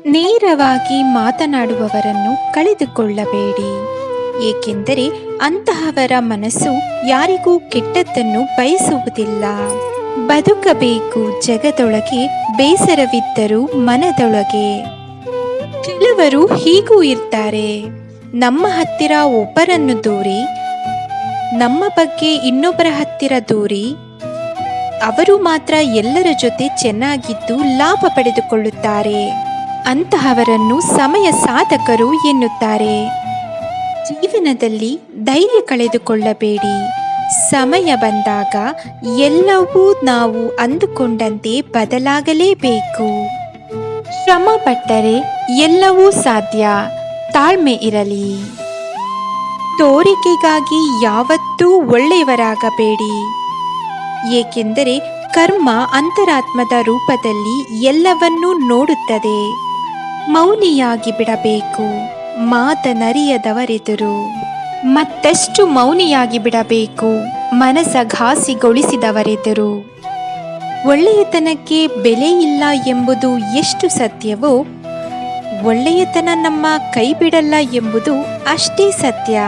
ನೇರವಾಗಿ ಮಾತನಾಡುವವರನ್ನು ಕಳೆದುಕೊಳ್ಳಬೇಡಿ. ಏಕೆಂದರೆ ಅಂತಹವರ ಮನಸ್ಸು ಯಾರಿಗೂ ಕೆಟ್ಟದ್ದನ್ನು ಬಯಸುವುದಿಲ್ಲ. ಬದುಕಬೇಕು ಜಗದೊಳಗೆ, ಬೇಸರವಿದ್ದರೂ ಮನದೊಳಗೆ. ಕೆಲವರು ಹೀಗೂ ಇರ್ತಾರೆ. ನಮ್ಮ ಹತ್ತಿರ ಒಬ್ಬರನ್ನು ದೂರಿ, ನಮ್ಮ ಬಗ್ಗೆ ಇನ್ನೊಬ್ಬರ ಹತ್ತಿರ ದೂರಿ, ಅವರು ಮಾತ್ರ ಎಲ್ಲರ ಜೊತೆ ಚೆನ್ನಾಗಿದ್ದು ಲಾಭ ಪಡೆದುಕೊಳ್ಳುತ್ತಾರೆ. ಅಂತಹವರನ್ನು ಸಮಯ ಸಾಧಕರು ಎನ್ನುತ್ತಾರೆ. ಜೀವನದಲ್ಲಿ ಧೈರ್ಯ ಕಳೆದುಕೊಳ್ಳಬೇಡಿ. ಸಮಯ ಬಂದಾಗ ಎಲ್ಲವೂ ನಾವು ಅಂದುಕೊಂಡಂತೆ ಬದಲಾಗಲೇಬೇಕು. ಶ್ರಮ ಪಟ್ಟರೆ ಎಲ್ಲವೂ ಸಾಧ್ಯ. ತಾಳ್ಮೆ ಇರಲಿ. ತೋರಿಕೆಗಾಗಿ ಯಾವತ್ತೂ ಒಳ್ಳೆಯವರಾಗಬೇಡಿ. ಏಕೆಂದರೆ ಕರ್ಮ ಅಂತರಾತ್ಮದ ರೂಪದಲ್ಲಿ ಎಲ್ಲವನ್ನೂ ನೋಡುತ್ತದೆ. ಮೌನಿಯಾಗಿ ಬಿಡಬೇಕು. ಮಾತನರಿಯದವರೆದುರು ಮತ್ತಷ್ಟು ಮೌನಿಯಾಗಿ ಬಿಡಬೇಕು. ಮನಸ ಘಾಸಿಗೊಳಿಸಿದವರೆದುರು. ಒಳ್ಳೆಯತನಕ್ಕೆ ಬೆಲೆ ಇಲ್ಲ ಎಂಬುದು ಎಷ್ಟು ಸತ್ಯವೋ, ಒಳ್ಳೆಯತನ ನಮ್ಮ ಕೈ ಬಿಡಲ್ಲ ಎಂಬುದು ಅಷ್ಟೇ ಸತ್ಯ.